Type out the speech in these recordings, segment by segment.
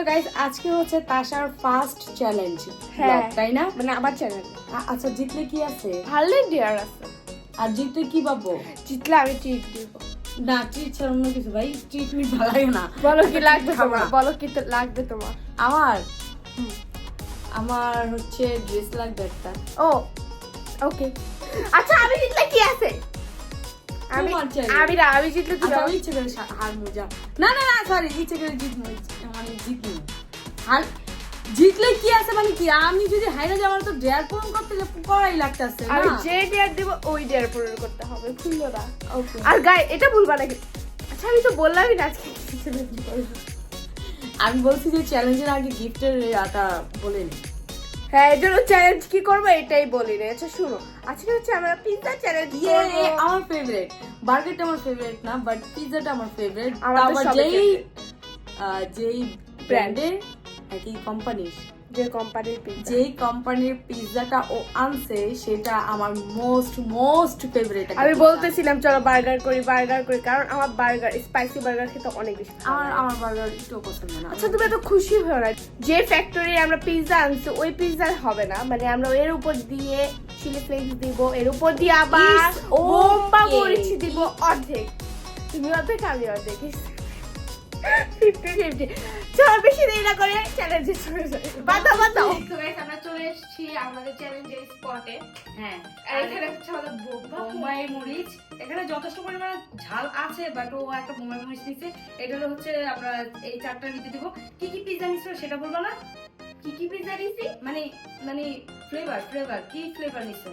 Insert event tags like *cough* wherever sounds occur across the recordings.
So guys আজকে হচ্ছে তাশার first challenge হ্যাঁ। তাই না? মানে আমার চ্যালেঞ্জ আচ্ছা জিতলে কি আছে? ভালো ডিয়ার আছে। আর জিতলে কি পাবো? জিতলে আমি ট্রিট দিব। না ট্রিট ছাড়া অন্য কিছু ভাই ট্রিট মিট ভালো না। বলো কি লাগবে তোমার বলো কি লাগবে তোমার। আমার? আমার হচ্ছে ড্রেস লাগবে একটা। ও ওকে আচ্ছা আমি জিতলে কি আছে? আমি না আমি জিতলে আচ্ছা আমি ইচ্ছে করে না না না সরি ইচ্ছে করে জিতবো মানে জিতবো জিতলে কি আছে মানে কি? আমি যদি হাইরা যাওয়ার তো ডেয়ার পূরণ করতে যে করাই লাগতেছে যে ডিয়ার দিব ওই ডিয়ার পূরণ করতে হবে না। ওকে। আর গাই এটা ভুলবা নাকি আচ্ছা আমি তো বললামই না আজকে। আমি বলছি যে চ্যালেঞ্জের আগে গিফটের আটা বলে নি। হ্যাঁ এর জন্য চ্যালেঞ্জ কি করব এটাই বলি রে। আচ্ছা শুনো। আজকে হচ্ছে আমরা পিৎজা চ্যালেঞ্জ ইয়ে আমার ফেভারিট বার্গারটা আমার ফেভারিট না বাট পিৎজাটা আমার ফেভারিট আমার যেই যেই ব্র্যান্ডের একই কোম্পানির যে কোম্পানির যেই কোম্পানির পিৎজাটা ও আনছে সেটা আমার মোস্ট মোস্ট ফেভারিট আমি বলতেছিলাম চলো বার্গার করি বার্গার করি কারণ আমার বার্গার স্পাইসি বার্গার খেতে অনেক বেশি আমার আমার বার্গার একটু পছন্দ না। আচ্ছা তুমি এত খুশি হও না। যে ফ্যাক্টরি আমরা পিৎজা আনছি ওই পিৎজা হবে না। মানে আমরা এর উপর দিয়ে চিলি ফ্লেক্স দিব এর উপর দিয়ে আবার বোম্বা মরিচি দিব অর্ধেক। তুমি অর্ধেক আমি অর্ধেক। ফিফটি ফিফটি চল বেশি দেরি না করে চ্যালেঞ্জে চলে যাই। বাতা বাতা তো guys, আমরা চলে এসেছি আমাদের চ্যালেঞ্জের স্পটে হ্যাঁ এখানে হচ্ছে আমাদের বোম্বাই। মরিচ। এখানে যথেষ্ট পরিমাণে ঝাল আছে বাট ও একটা বোম্বাই মরিচ নিচ্ছে। এটা হচ্ছে আমরা এই চারটা নিতে দিব। কি কি পিজা নিছো সেটা বলব না? কি কি পিৎজা দিছি মানে মানে ফ্লেভার ফ্লেভার কি ফ্লেভার নিছো?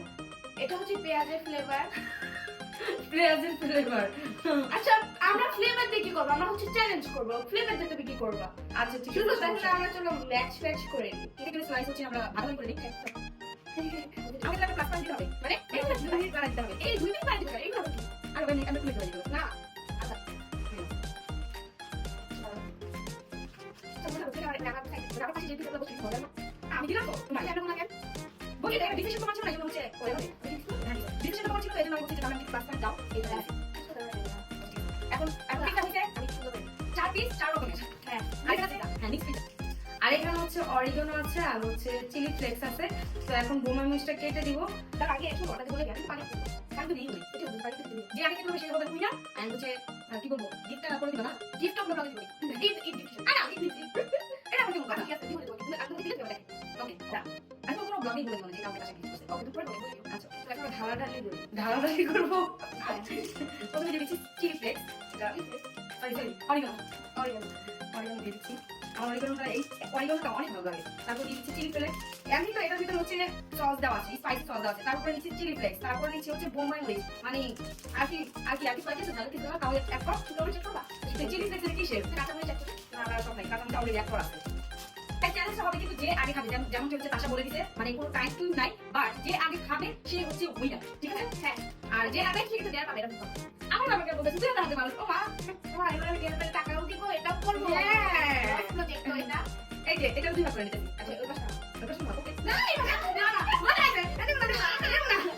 এটা হচ্ছে পেঁয়াজের ফ্লেভার *laughs* পেঁয়াজের ফ্লেভার আচ্ছা আমরা ফ্লেভার দিয়ে কি করব? আমরা হচ্ছে চ্যালেঞ্জ করব। ফ্লেভার দিয়ে তুমি কি করবা? আচ্ছা ঠিক আছে তাহলে আমরা চলো ম্যাচ ম্যাচ করে নিই। এখানে স্লাইস হচ্ছে আমরা ভালো করে নিই। আমাদের একটা প্লাস দিতে হবে। মানে এই দুই মিনিট দিতে হবে। এই দুই মিনিট দিতে হবে কি? আর আমি আমি করে দিব। না। আচ্ছা। তোমরা আমি দিলাম তো তুমি জানো না কেন? বলি এটা ডিসিশন তোমার ছিল না যেমন হচ্ছে ডিসিশন তোমার ছিল এই জন্য আমি বলছি যে আমি প্লাস দাও এটা পিস চার রকমের হ্যাঁ হ্যাঁ আর এখানে হচ্ছে অরিগানো আছে আর হচ্ছে চিলি ফ্লেক্স আছে। তো এখন বোম্বাই মরিচটা কেটে দিব। তার আগে একটু ওটাতে বলে গেলাম পানি পানি দিই যে আগে কিন্তু বেশি হবে না। আর হচ্ছে কি বলব গিফটটা করে দিব না। গিফট আমরা দিবো। এই এই গিফট আরে আমি গিফট এটা আমি দিবো ঠিক আছে দিবো। দিবো কিন্তু আপনি দিলে দেবো। ওকে যা আমি তো কোনো ব্লগই বলে দেবো না যে কাউকে গিফট করছে। ওকে দুপুরে বলে দিবো। আচ্ছা তো এখন ঢালা ঢালি দিবো ধারাবাহিক করব। প্রথমে দিয়ে দিচ্ছি চিলি ফ্লেক্স অরিগানো আমার অরিগানোটা অনেক ভালো লাগে। তারপর দিচ্ছি চিলি ফ্লেক্স। এমনি ভিতরে হচ্ছে সস দেওয়া আছে স্পাইসি সস দেওয়া আছে। তারপরে নিচ্ছি চিলি ফ্লেক্স। তারপরে নিচ্ছি হচ্ছে বোম্বাই মরিচ। মানে আর কি আর কি আর কি স্পাইসি আছে কি দেওয়া তাহলে এক কাপ চিলি ফ্লেক্স চিলি ফ্লেক্সের কিসের কাঁচা মরিচ না না, সব নাই। কাঁচা মরিচ এক করা আছে। তাই চ্যালেঞ্জটা হবে কিন্তু যে আগে খাবে যেমন হচ্ছে বলে দিছে মানে কোনো টাইম টু নাই বাট যে আগে খাবে সে হচ্ছে উইনার ঠিক আছে? হ্যাঁ। আর যে আগে সে কিন্তু দেয়ার পাবে এরকম আমার বাবাকে বলতেছে তুই হাতে মানুষ ও মা ও এবারে দেয়ার পাবে টাকাও দিব করব। হ্যাঁ। প্রজেক্ট এই যে এটা দুই ভাগ করে নিতে আচ্ছা ওই ওটা শোনো ওকে না না মনে আছে? এটা মনে আছে মনে আছে।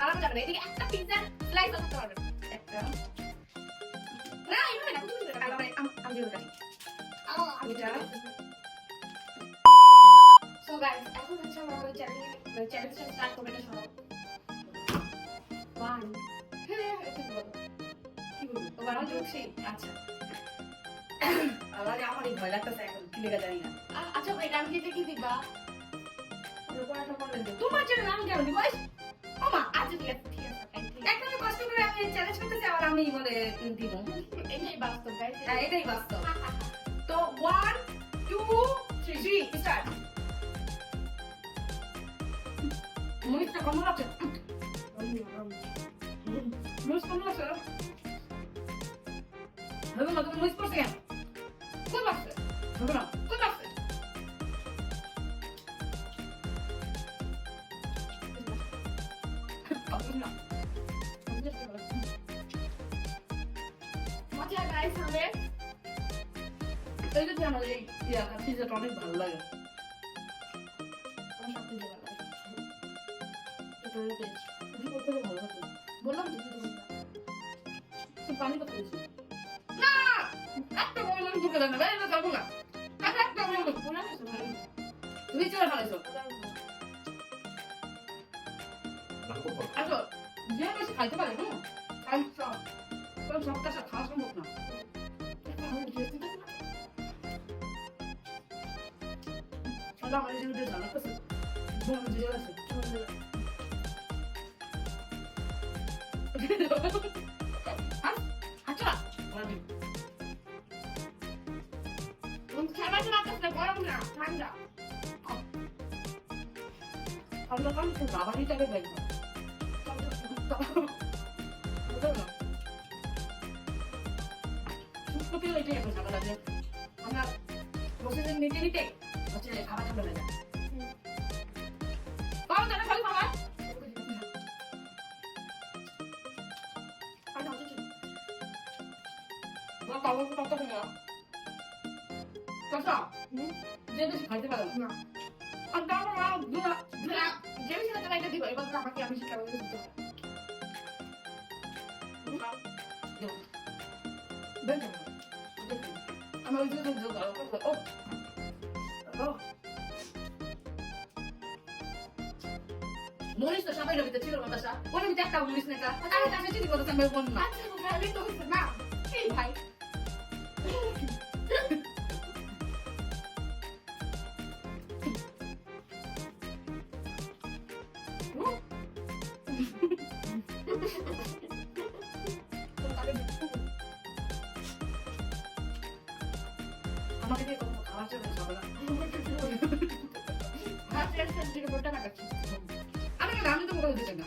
একটু যাবে এদিকে পিৎজা স্লাইস করতে পারবে একটা। যা সো গাইস এখন হচ্ছে আমরা আমাদের চ্যানেল চ্যালেঞ্জটা স্টার্ট করবে না সবাই ওয়ান হ্যাঁ এটা বলো। কি বলব? ওভার অল জোকসি আচ্ছা। আবার আমারই ভয় লাগতেছে এখন কি লেখা জানি না। আচ্ছা ভাই নাম দিতে কি দিবা? তোমার জন্য আমি কেন দিব? ও মা আচ্ছা ঠিক আছে আমি কষ্ট করে আমি চ্যালেঞ্জ করতেছি আবার আমি বলে দিব। এটাই বাস্তব হ্যাঁ এটাই বাস্তব। তো one two three three start মরিচটা কম লাগছে মরিচ কম লাগছে পড়ছে কেন কোন? চলে ফেলেছো। আচ্ছা যে বেশি খাইতে পারে হুম খাই সব সবটা সব খাওয়া সম্ভব না আমার dress দিতে না। সন্ধ্যা আমার যে উঠে জানা করছে বোন যে আছে আচ্ছা না, গরম না, ঠান্ডা। আমরা কাম তো বাবার হিসাবে বের সুস্থকে এটাই এখন ঝামেলা যে আমরা প্রসেসিং নিতে নিতে হচ্ছে খাবার ঝামেলা যায় কম জানা খালি খাবার? আর ঢাকা ছিল। বা কাগজ কত করে কত যে খাইতে পারে না। আর তারপর মা দুরা বেশি খেতে পারি, দিবো। এবার আমাকে আমি শিখাবো, দিতে আমার ওই যে যোগ ও মরিস তো সবাই রবিতে ছিল বাতাসা ওর ভিতরে একটা মরিস না আমি কাছে আমি বল না আচ্ছা, ভালোই তো না। আমি তো মুখে দিতে না।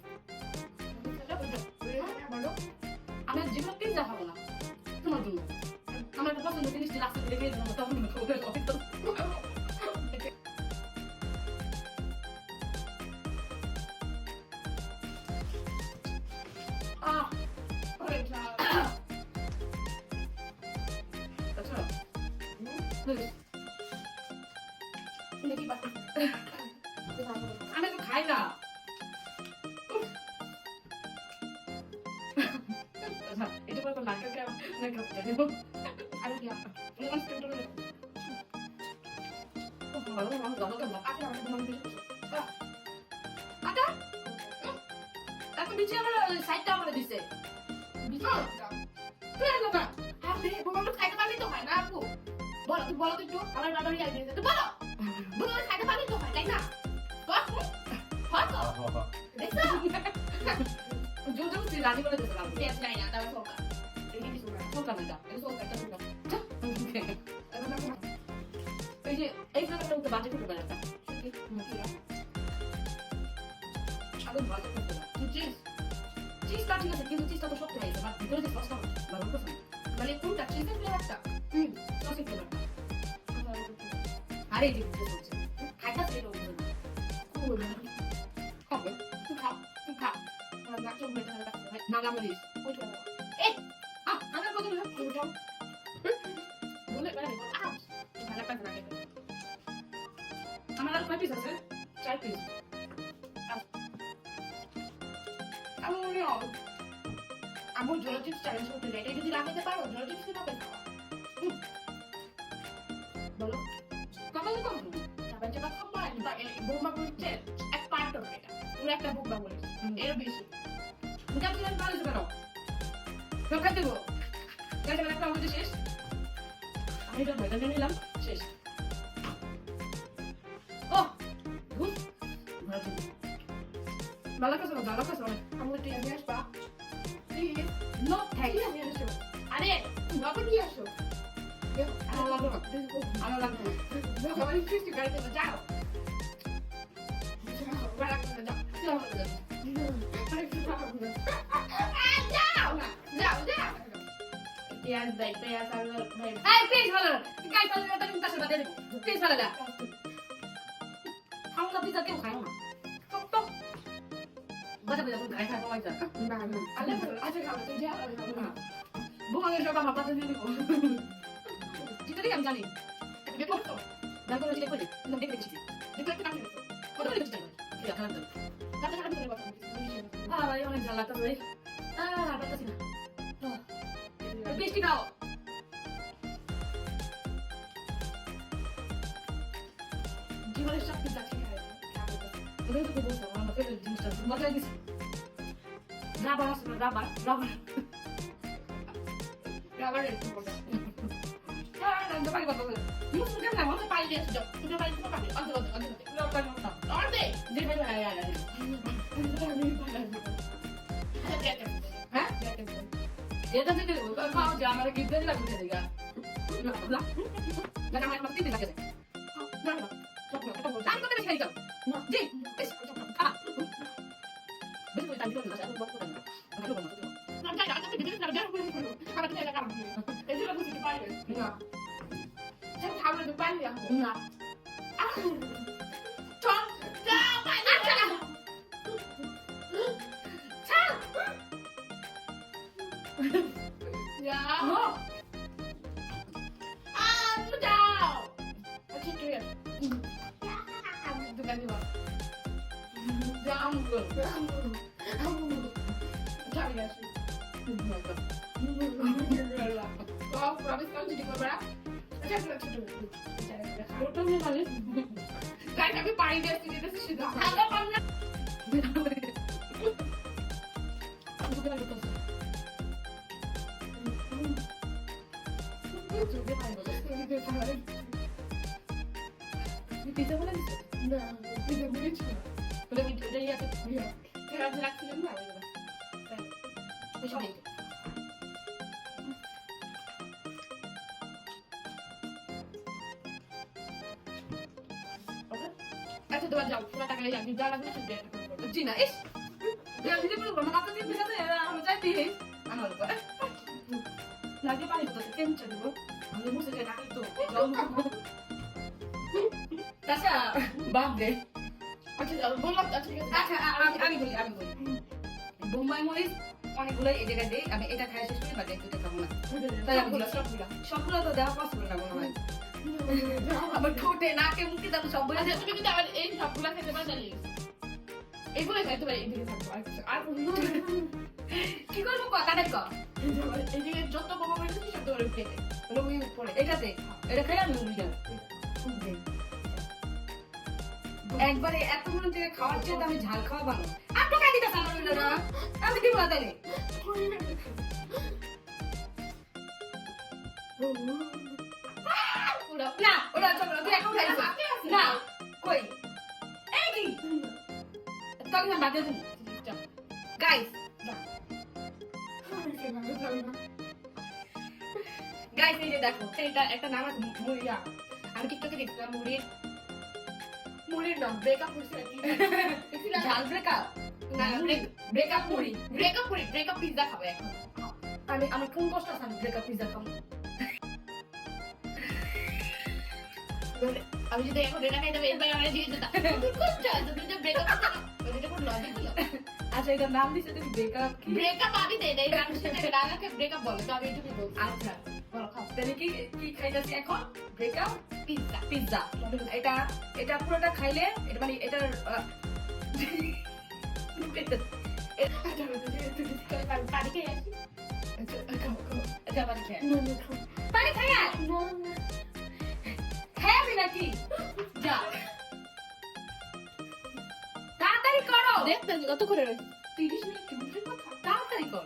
বলো, তুমি বলো তো একটু। আমার ইয়ে দিয়েছে। তো বলো। মামার খাইতে তো তাই না? বল। হয় তো? দেখছ? *laughs* জোর জবরদস্তি রাজি করে দিতে লাগবে পেঁয়াজ নাই না, তারপর সরকার। এই কিছু না। না এটা এটা এটা সরকার। এই যে এই ফ্লেভারটা উঠে বাজে করতে চিজ চিজটা ঠিক আছে কিন্তু চিজটা তো শক্ত হয়ে গেছে ভিতরে যে সসটা মানে কোনটা চিকেন ফ্লেভারটা হুম সসের ফ্লেভারটা আরে বুঝতে হচ্ছে খাইটা বুঝতে না হবে তুই খা তুই খা আমার নাচও বেটে ভাই নাগামরিচ ওই তো হবে। আহ আমার কত না ওইটাও বলে বেড়ে আউট ভালো কাজ লাগে আমার আর কয় পিস আছে চার পিস আমি মনে হয় আমার জল চিপস চ্যালেঞ্জ করতে এটা যদি লাগাতে পারো জল চিপস খাওয়া হুম। বলো পুরো একটা বুকবা বলেছে এর বেশি। বুঝা বুঝা পারো কেন? সব খাই দেবো। গাড়ি একটা আমাদের শেষ। আমি এটা ভেজা নিলাম শেষ। ও গুড ভালো ভালো কাছে ভালো কাছে আমাকে টিয়া নিয়ে আসবা নিয়ে আসো। আরে বাবা। নিয়ে আসো গাড়িতে যাও। যাও যাও যাও যাও। পেঁয়াজ দেয় পেঁয়াজ আর ভাই এই প্লিজ ভালো গাই তাহলে এটা কিন্তু তার সাথে দেব প্লিজ ভালো না আমরা পিজা কেউ খাই না বাজা বাজা খাই খাই খাই যা না না আলে আচ্ছা খাও তুই যাও বুমাঙ্গের সব আমার পাতে দিয়ে দিব চিন্তা আমি জানি দেখো তো দেখো চিন্তা করে না দেখে দেখছি দেখো কাছে কত দেখছি অনেক জ্বালা তো ভাই আহ না বৃষ্টি খাও জীবনের সব কিছু আছে ওদের তো বলছো আমার ফেভারিট জিনিসটা মজা দিছি রাবার আসলে রাবার রাবার 사랑하는데 빨리 받아서 무슨 소리 하나 완전 빨리 해 진짜 그냥 빨리 수업 안돼 안돼 안돼 안돼 그냥 빨리 온다 안돼 내 배는 아야 아야 얘들 새끼들 가오지 아마를 기다리라 그래 내가 나 내가 말 맞게 된다 그래 나 남도 그래 시간 있어 지 가봐 무슨 소리 다 밀어내자 안 들어봐 রাবার না আর দে যে ভাই ভাই আয় আয় হ্যাঁ এটা থেকে খাও যে আমার কি দেরি লাগবে দেখা না না না আমার আমার তিন লাগে আমি তো বেশি খাই যাও জি বেশি খা বেশি করে টাইম দিও না আমি বলব না আমি বলব না না Yeah. Ah, lu daw. Macam tu ya. Itu kan dia. Jam ke? Cari dah sih. Kau promise kau jadi korban? Macam tu, macam tu. ওটা নিয়ে মানে Guys, tapi paling dia sini dia sudah. ইয়ে. Kira jelas film lah. বেশি ইস দিদি কাছে আমি আমার উপর লাগে পানি তো চলবো আমি তো তাছা বাপ দে kita. আচ্ছা আমি আমি বলি আমি বলি বোম্বাই মরিচ অনেকগুলো এই জায়গায় দেই। আমি এটা খাই শেষ দুটো. সবগুলো তো দেওয়া পসিবল না হয়। *laughs* আমার ঠোঁটে নাকে মুখে সব বলে আচ্ছা তুমি কিন্তু আবার এই সবগুলা খেতে পারো এগুলো খাইতে পারি এদিকে থাকব আর *laughs* কি করব কথাটা কর এদিকে যত মারছে সব তোমার এটাতে। এটা উড়ি একবারে এত মন থেকে খাওয়ার চেয়ে আমি ঝাল খাওয়া ভালো। আমি দিব না তাহলে না ওটা চলো তুই এখন না কই এই কি তখন না বাদে দিন গাইস গাইস এই যে দেখো এটা একটা নাম আছে মুড়িয়া আমি টিকটকে দেখছিলাম মুড়ির মুড়ির নাম ব্রেকআপ ঝাল ব্রেকআপ না ব্রেকআপ মুড়ি ব্রেকআপ মুড়ি ব্রেকআপ পিৎজা খাব এখন। আমি আমার কোন কষ্ট আছে আমি ব্রেকআপ পিজা খাব? আমি যদি এখন এটা খাইতে এর বাইরে আমার দিয়ে দিতাম। তুই করছ তুমি ব্রেকআপ ওটা কোনো লজিক হলো আচ্ছা এটা নাম দিছে তুমি ব্রেকআপ কি? ব্রেকআপ আমি দেই দেই আমি সেটাকে রাগাকে ব্রেকআপ বলে তো আমি এটুকুই বলছি। আচ্ছা বলো খাও। তাহলে কি কি খাইতেছি এখন? ব্রেকআপ পিৎজা পিৎজা এটা এটা পুরোটা খাইলে এটা মানে এটার আহ, পানি খেয়ে আসি এটা পানি খেয়ে পানি খাই আয় খাবি নাকি যা তাড়াতাড়ি করো দেখতেন কত করে রয়েছে তিরিশ মিনিট কিলোমিটার কথা তাড়াতাড়ি কর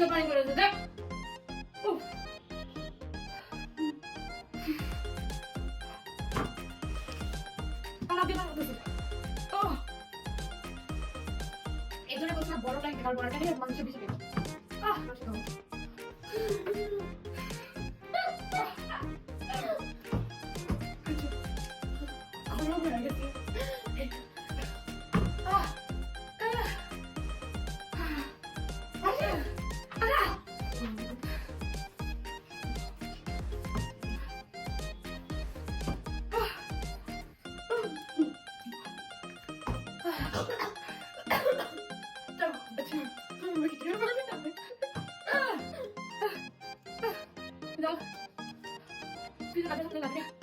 খুব পানি করেছে দেখ এই ধরনের বড় লাগে আর বড়টা নিয়ে মাংস 잠깐만 지금 손이 왜 이렇게 길어 빠지는데? 나 비자가 내 손등 아니야?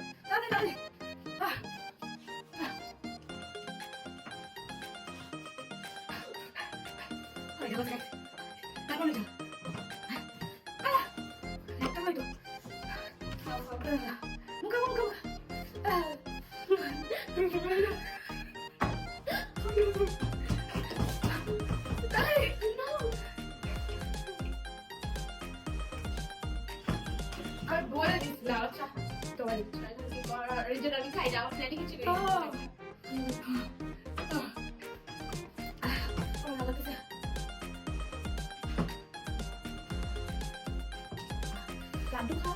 লাড্ডু খা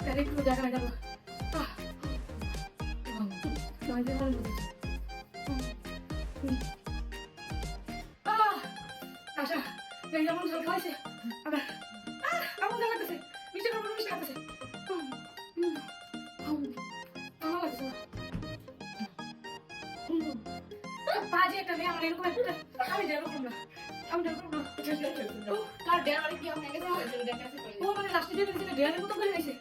তাহলে একটু জায়গা লাগাবো আহ। ভালো লেগেছে। আশা, যেমন ঝাল খাওয়াইছে, অনেক কি করে ও মানে লাস্টে দিয়ে দিয়েছে ডেয়ারের মতো করে নিয়েছে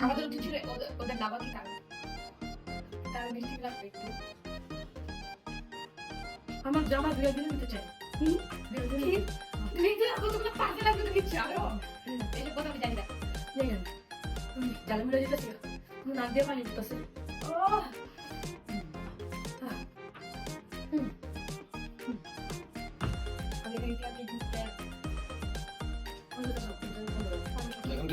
আমাদের উচিত ছিল ওদের দাবা কি খাবে তার মিষ্টি লাগবে একটু আমার জামা দুই দিন নিতে চাই কি? নিজের কতগুলো পাশে লাগবে তো কিচ্ছু আরও এইসব কথা আমি জানি না জানি জালে মিলে যেতেছে নাক দিয়ে পানি দিতেছে ও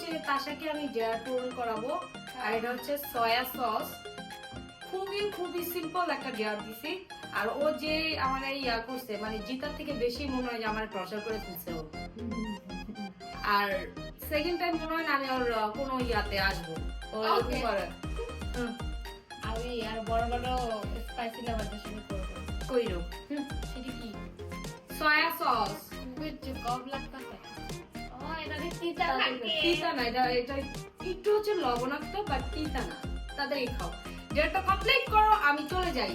হচ্ছে তাসাকে আমি ডেয়ার পূরণ করাবো। আর এটা হচ্ছে সয়া সস। খুবই খুবই সিম্পল একটা ডেয়ার দিছি। আর ও যে আমার এই ইয়া করছে মানে জিতার থেকে বেশি মনে হয় যে আমার টর্চার করে ফেলছে ও। আর সেকেন্ড টাইম মনে হয় না আমি ওর কোনো ইয়াতে আসব। আমি আর বড় বড় স্পাইসি লাভারদের সাথে করব। কইরো। সেটা কি? Soya sauce. কম লাগতেছে। দিয়ে তিতা তিতা না এটা এটা একটু হচ্ছে লবণাক্ত বাট তিতা না। তাড়াতাড়ি খাও। ডেটটা কমপ্লিট করো আমি চলে যাই।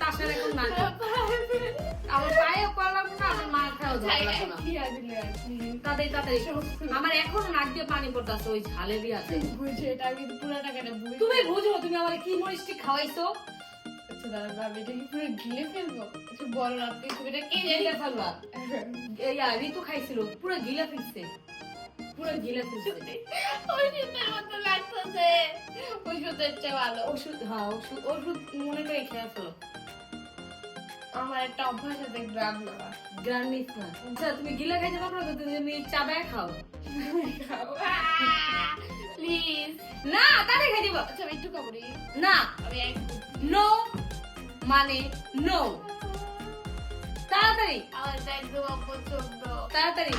তাছাড়া এখন না আমার পায়েও করা না আমার মা খাও না। কি আর দিলে আর কি? তাড়াতাড়ি তাড়াতাড়ি আমার এখনও নাক দিয়ে পানি পড়তেছে ওই ঝালে দিয়াতে বুঝছ এটা আমি পুরো টাকাটা তুমি বুঝো তুমি আমার কি মরিচটি খাওয়াইছো? দাঁড়া ভাবি এটা কি পুরো গিলে ফেলব। একটু বলো না প্লিজ এটা কে জানি? ফেলবা। ইয়া ঋতু খাইছিল পুরো গিলা ফেলছে। পুরো গিলা ফেলছে। ওষুধের মতো লাগতেছে। ওষুধের চেয়ে ভালো। ওষুধ হ্যাঁ ওষুধ ওষুধ মনে করে খেয়ে ফেলো। আমার একটা অভ্যাস আছে গ্রাম নেওয়া নিস না। আচ্ছা তুমি গিলা খাইতে পারো তুমি চাবায় খাও। *laughs* প্লিজ না তাহলে খাই দিব আচ্ছা একটু খাব না। আমি নো মানে নো তাড়াতাড়ি। তাড়াতাড়ি।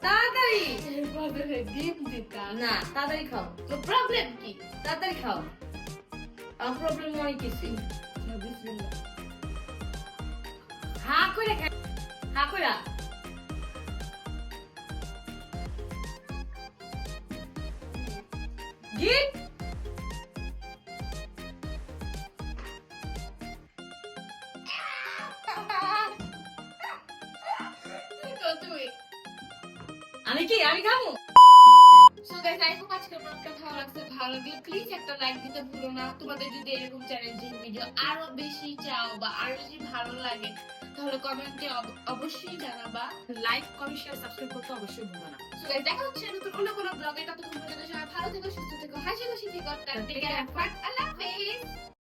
তাড়াতাড়ি। ডিম না তাড়াতাড়ি খাও। তো প্রবলেম কি? তাড়াতাড়ি খাও। আমার প্রবলেম অনেক কিছু। হা করে হা করে গিট কি আমি খাব? সো গাইস আই হোপ আজকের ব্লগটা ভালো লাগছে ভালো লাগলে প্লিজ একটা লাইক দিতে ভুলো না। তোমাদের যদি এরকম চ্যালেঞ্জিং ভিডিও আরও বেশি চাও বা আরও বেশি ভালো লাগে তাহলে কমেন্টে অবশ্যই জানাবা। লাইক কমেন্ট শেয়ার সাবস্ক্রাইব করতে অবশ্যই ভুলবে না। সো গাইস দেখা হচ্ছে নতুন অন্য কোনো ব্লগে ততক্ষণ পর্যন্ত সবাই ভালো থেকো সুস্থ থেকো হাসি খুশি থেকো। টাটা আল্লাহ হাফেজ।